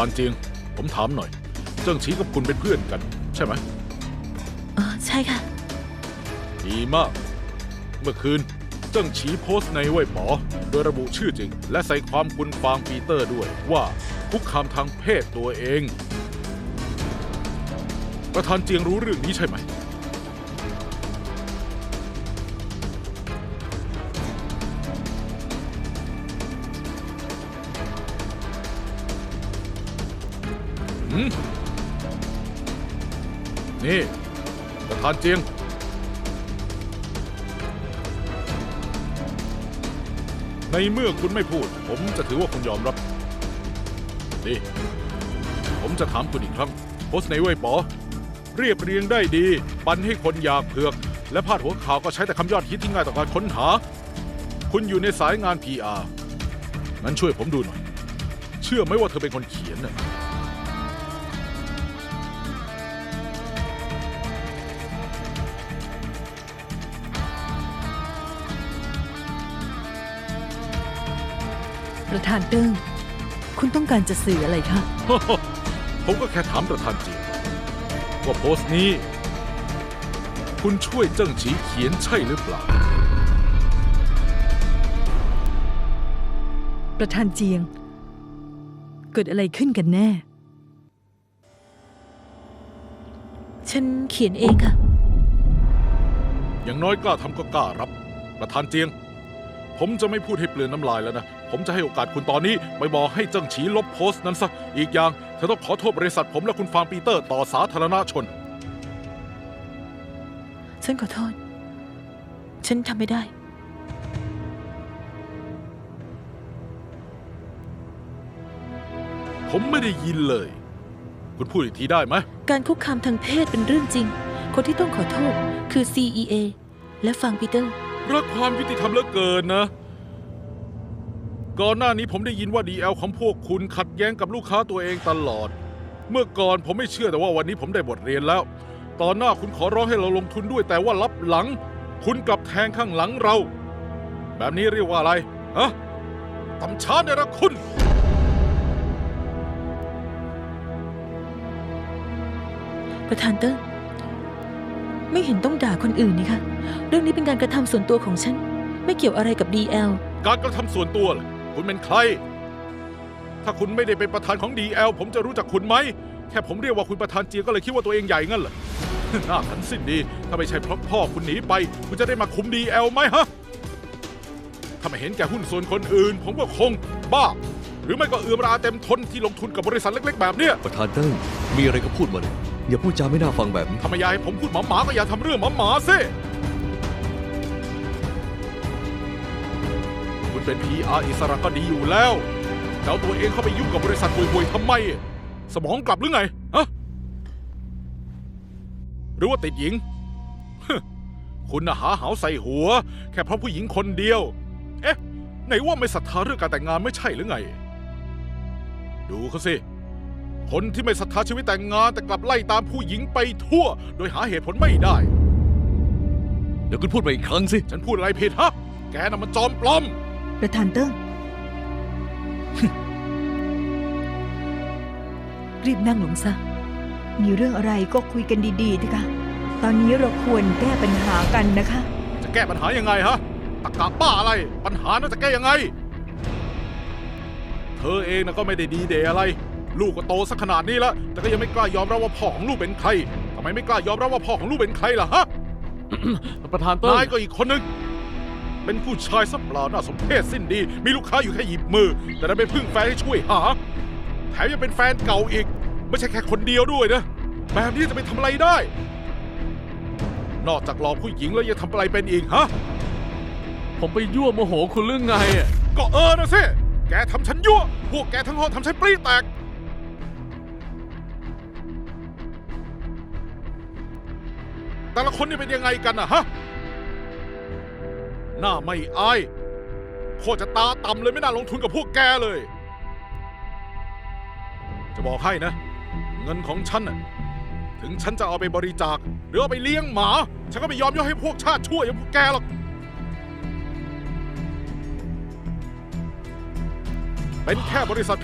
านเจียง ผมถามหน่อย เจิ้งฉีกับคุณเป็นเพื่อนกัน ใช่ไหมเออใช่ค่ะ ดีมาก เมื่อคืนเจิ้งฉีโพสต์ในเว่ยป๋อโดยระบุชื่อจริง และใส่ความคุณฟางปีเตอร์ด้วยว่าคุกคามทางเพศตัวเอง ประธานเจียงรู้เรื่องนี้ใช่ไหม นี่ประธานเจียง ในเมื่อคุณไม่พูด ผมจะถือว่าคุณยอมรับนี่ผมจะถามคุณอีกครั้งโพสต์ในเว่ยป๋อเรียบเรียงได้ดี ปันให้คนอยากเผือก และพาดหัวข่าวก็ใช้แต่คำยอดฮิตที่ง่ายต่อการค้นหา คุณอยู่ในสายงาน PR งั้นช่วยผมดูหน่อย เชื่อไหมว่าเธอเป็นคนเขียนน่ะ ประธานเติ้งคุณต้องการจะสื่ออะไรคะ ผมก็แค่ถามประธานจริงว่าโพสต์นี้ คุณช่วยเจิ้งฉีเขียนใช่หรือเปล่า ประธานเจียง เกิดอะไรขึ้นกันแน่ ฉันเขียนเองค่ะ อย่างน้อยกล้าทำก็กล้ารับ ประธานเจียง ผมจะไม่พูดให้เปลือนน้ำลายแล้วนะ ผมจะให้โอกาสคุณตอนนี้ไปบอกให้เจิ้งฉีลบโพสต์นั้นซะ อีกอย่างเธอต้องขอโทษบริษัทผมและคุณฟางปีเตอร์ต่อสาธารณชน ฉันขอโทษ ฉันทำไม่ได้ ผมไม่ได้ยินเลย คุณพูดอีกทีได้ไหม การคุกคามทางเพศเป็นเรื่องจริง คนที่ต้องขอโทษคือ CEA และฟังปีเตอร์ รักความยุติธรรมเหลือเกินนะ ก่อนหน้านี้ผมได้ยินว่า DL ของพวกคุณขัดแย้งกับลูกค้าตัวเองตลอด เมื่อก่อนผมไม่เชื่อแต่ว่าวันนี้ผมได้บทเรียนแล้ว ตอนหน้าคุณขอร้องให้เราลงทุนด้วยแต่ว่ารับหลัง คุณกลับแทงข้างหลังเรา แบบนี้เรียกว่าอะไรฮะตำช้าเนี่ยนะคุณประธานเติ้งไม่เห็นต้องด่าคนอื่นนี่คะเรื่องนี้เป็นการกระทำส่วนตัวของฉัน ไม่เกี่ยวอะไรกับ DL การกระทำส่วนตัวล่ะ คุณเป็นใคร ถ้าคุณไม่ได้เป็นประธานของ DL ผมจะรู้จักคุณไหม แค่ผมเรียกว่าคุณประธานเจียก็เลยคิดว่าตัวเองใหญ่งั้นเหรอ น่าขันสิ้นดี ถ้าไม่ใช่เพราะพ่อคุณหนีไป คุณจะได้มาคุม DL ไหมฮะ ถ้าไม่เห็นแก่หุ้นส่วนคนอื่น ผมก็คงบ้า หรือไม่ก็เอือมราเต็มทนที่ลงทุนกับบริษัทเล็ก ๆ แบบเนี้ยประธานเติ้งมีอะไรก็พูดมาเลยอย่าพูดจาไม่น่าฟังแบบนี้ถ้าไม่อยากให้ผมพูดหมาๆก็อย่าทำเรื่องหมาๆสิ คุณเป็น PR อิสระก็ดีอยู่แล้วแต่เอาตัวเองเข้าไปยุ่งกับบริษัทห่วยๆทำไม สมองกลับหรือไงฮะหรือว่าติดหญิง คุณน่ะหาเหาใส่หัว แค่เพราะผู้หญิงคนเดียว เอ๊ะ ไหนว่าไม่ศรัทธาเรื่องการแต่งงานไม่ใช่หรือไง ดูเขาสิ คนที่ไม่ศรัทธาชีวิตแต่งงานแต่กลับไล่ตามผู้หญิงไปทั่ว โดยหาเหตุผลไม่ได้ เดี๋ยวคุณพูดมาอีกครั้งสิ ฉันพูดอะไรผิดฮะ แกน่ะมันจอมปลอม ประธานเติ้งรีบนั่งลงซะ มีเรื่องอะไรก็คุยกันดีๆเถอะค่ะตอนนี้เราควรแก้ปัญหากันนะคะ จะแก้ปัญหายังไงฮะตะกะบ้าอะไร ปัญหาน่าจะแก้ยังไง เธอเองนะก็ไม่ได้ดีเดย์อะไร ลูกก็โตสักขนาดนี้แล้ว แต่ก็ยังไม่กล้ายอมรับว่าพ่อของลูกเป็นใครทำไมไม่กล้ายอมรับว่าพ่อของลูกเป็นใครล่ะฮะ ประธานเติ้งนายก็อีกคนนึง เป็นผู้ชายสับเปล่าน่าสมเพชสิ้นดี มีลูกค้าอยู่แค่หยิบมือ แต่ดันไปพึ่งแฟนให้ช่วยหา แถมยังเป็นแฟนเก่าอีก ไม่ใช่แค่คนเดียวด้วยนะ แบบนี้จะไปทำอะไรได้ นอกจากหลอกผู้หญิงแล้วยังทำอะไรเป็นอีกฮะ ผมไปยั่วโมโหคุณเรื่องไงอะก็เออนะสิแกทำฉันยั่ว พวกแกทั้งห้องทำฉันปรีแตก แต่ละคนนี่เป็นยังไงกันนะฮะ หน้าไม่อายโคตรจะตาต่ำเลยไม่น่าลงทุนกับพวกแกเลย จะบอกให้นะ เงินของฉันน่ะถึงฉันจะเอาไปบริจาค หรือเอาไปเลี้ยงหมา ฉันก็ไม่ยอมยกให้พวกชาติชั่วอย่างพวกแกหรอก เป็นแค่บริษัท